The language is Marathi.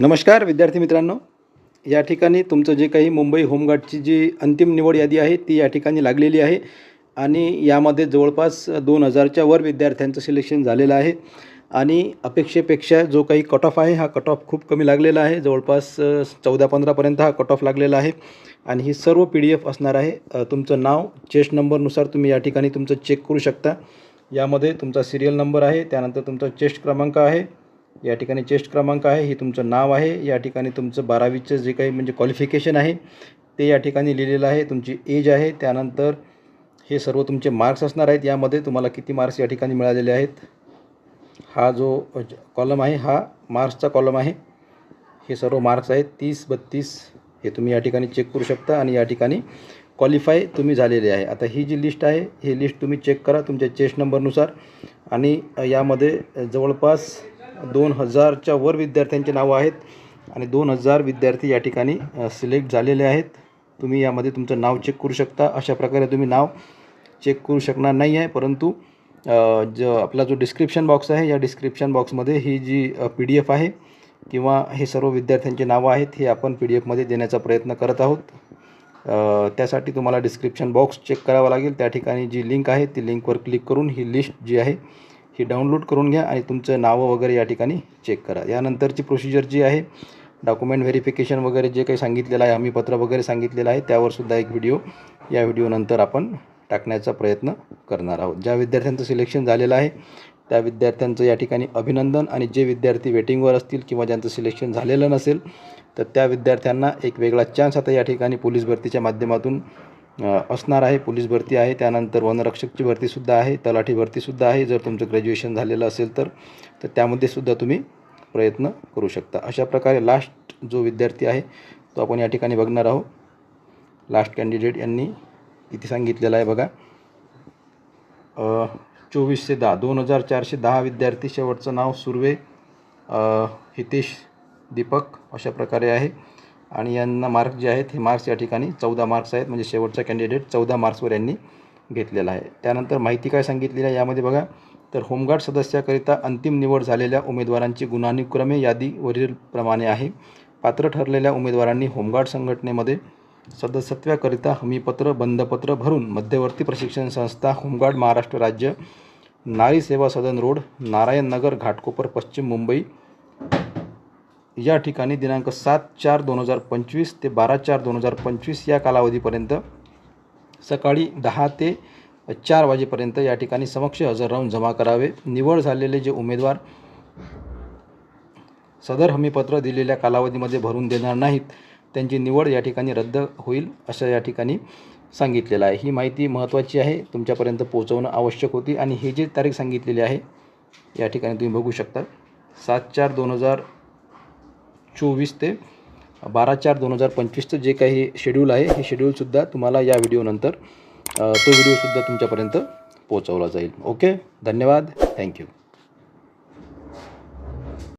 नमस्कार विद्यार्थी मित्रांनो. या ठिकाणी तुमचं जे काही मुंबई होमगार्डची जी अंतिम निवड यादी आहे ती या ठिकाणी लागलेली आहे. आणि यामध्ये जवळपास दोन हजारच्या वर विद्यार्थ्यांचं सिलेक्शन झालेलं आहे. आणि अपेक्षेपेक्षा जो काही कट ऑफ आहे हा कट ऑफ खूप कमी लागलेला आहे. जवळपास चौदा पंधरापर्यंत हा कट ऑफ लागलेला आहे. आणि ही सर्व पी डी एफ असणार आहे. तुमचं नाव चेस्ट नंबरनुसार तुम्ही या ठिकाणी तुमचं चेक करू शकता. यामध्ये तुमचा सिरियल नंबर आहे त्यानंतर तुमचा चेस्ट क्रमांक आहे. या ठिकाणी चेस्ट क्रमांक आहे हे तुमचं नाव आहे. या ठिकाणी तुमचं बारावीचं जे काही म्हणजे क्वालिफिकेशन आहे ते या ठिकाणी लिहिलेलं आहे. तुमची एज आहे त्यानंतर हे सर्व तुमचे मार्क्स असणार आहेत. यामध्ये तुम्हाला किती मार्क्स या ठिकाणी मिळालेले आहेत? हा जो कॉलम आहे हा मार्क्सचा कॉलम आहे. हे सर्व मार्क्स आहेत. तीस बत्तीस हे तुम्ही या ठिकाणी चेक करू शकता आणि या ठिकाणी क्वालिफाय तुम्ही झालेले आहे. आता ही जी लिस्ट आहे ही लिस्ट तुम्ही चेक करा तुमच्या चेस्ट नंबरनुसार आणि यामध्ये जवळपास दोन हजारच्या वर विद्यार्थ्यांची नावं आहेत आणि दोन हजार विद्यार्थी या ठिकाणी सिलेक्ट झालेले आहेत. तुम्ही यामध्ये तुमचं नाव चेक करू शकता. अशा प्रकारे तुम्ही नाव चेक करू शकणार नाही आहे परंतु ज आपला जो डिस्क्रिप्शन बॉक्स आहे या डिस्क्रिप्शन बॉक्समध्ये ही जी पी डी एफ आहे किंवा हे सर्व विद्यार्थ्यांची नावं आहेत हे आपण पी डी एफमध्ये देण्याचा प्रयत्न करत आहोत. त्यासाठी तुम्हाला डिस्क्रिप्शन बॉक्स चेक करावा लागेल. त्या ठिकाणी जी लिंक आहे ती लिंकवर क्लिक करून ही लिस्ट जी आहे ही डाउनलोड करून घ्या आणि तुमचं नावं वगैरे या ठिकाणी चेक करा. यानंतरची प्रोसिजर जी आहे डॉक्युमेंट व्हेरिफिकेशन वगैरे जे काही सांगितलेलं आहे हमीपत्र वगैरे सांगितलेलं आहे त्यावरसुद्धा एक व्हिडिओ या व्हिडिओनंतर आपण टाकण्याचा प्रयत्न करणार आहोत. ज्या विद्यार्थ्यांचं सिलेक्शन झालेलं आहे त्या विद्यार्थ्यांचं या ठिकाणी अभिनंदन आणि जे विद्यार्थी वेटिंगवर असतील किंवा ज्यांचं सिलेक्शन झालेलं नसेल तर त्या विद्यार्थ्यांना एक वेगळा चान्स आता या ठिकाणी पोलीस भरतीच्या माध्यमातून असणार आहे. पोलीस भरती आहे. त्यानंतर वनरक्षकची भरतीसुद्धा आहे. तलाठी भरतीसुद्धा आहे. जर तुमचं ग्रॅज्युएशन झालेलं असेल तर तर त्यामध्ये सुद्धा तुम्ही प्रयत्न करू शकता. अशा प्रकारे लास्ट जो विद्यार्थी आहे तो आपण या ठिकाणी बघणार आहोत. लास्ट कॅन्डिडेट यांनी किती सांगितलेलं आहे बघा. चोवीसशे दहा. दोन हजार चारशे दहा विद्यार्थी शेवटचं नाव सुर्वे हितेश दीपक अशा प्रकारे आहे. आणि यांना मार्क्स जे आहेत हे मार्क्स या ठिकाणी चौदा मार्क्स आहेत. म्हणजे शेवटचा कॅन्डिडेट चौदा मार्क्सवर यांनी घेतलेला आहे. त्यानंतर माहिती काय सांगितलेली आहे यामध्ये बघा तर होमगार्ड सदस्याकरिता अंतिम निवड झालेल्या उमेदवारांची गुणानुक्रमे यादी वरीलप्रमाणे आहे. पात्र ठरलेल्या उमेदवारांनी होमगार्ड संघटनेमध्ये सदस्यत्वाकरिता हमीपत्र बंधपत्र भरून मध्यवर्ती प्रशिक्षण संस्था होमगार्ड महाराष्ट्र राज्य नारी सेवा सदन रोड नारायण नगर घाटकोपर पश्चिम मुंबई या ठिकाणी दिनांक सात चार दोन हजार पंचवीस ते बारा चार दोन हजार पंचवीस या कालावधीपर्यंत सकाळी दहा ते चार वाजेपर्यंत या ठिकाणी समक्ष हजर राहून जमा करावे. निवड झालेले जे उमेदवार सदर हमीपत्र दिलेल्या कालावधीमध्ये भरून देणार नाहीत त्यांची निवड या ठिकाणी रद्द होईल असं या ठिकाणी सांगितलेलं आहे. ही माहिती महत्त्वाची आहे तुमच्यापर्यंत पोहोचवणं आवश्यक होती आणि ही जी तारीख सांगितलेली आहे या ठिकाणी तुम्ही बघू शकता. सात चार दोन हजार चोवीस ते बारा चार दोन हजार पंचवीसचं जे काही शेड्यूल आहे हे शेड्यूलसुद्धा तुम्हाला या व्हिडिओनंतर तो व्हिडिओसुद्धा तुमच्यापर्यंत पोहोचवला जाईल. ओके धन्यवाद. थँक्यू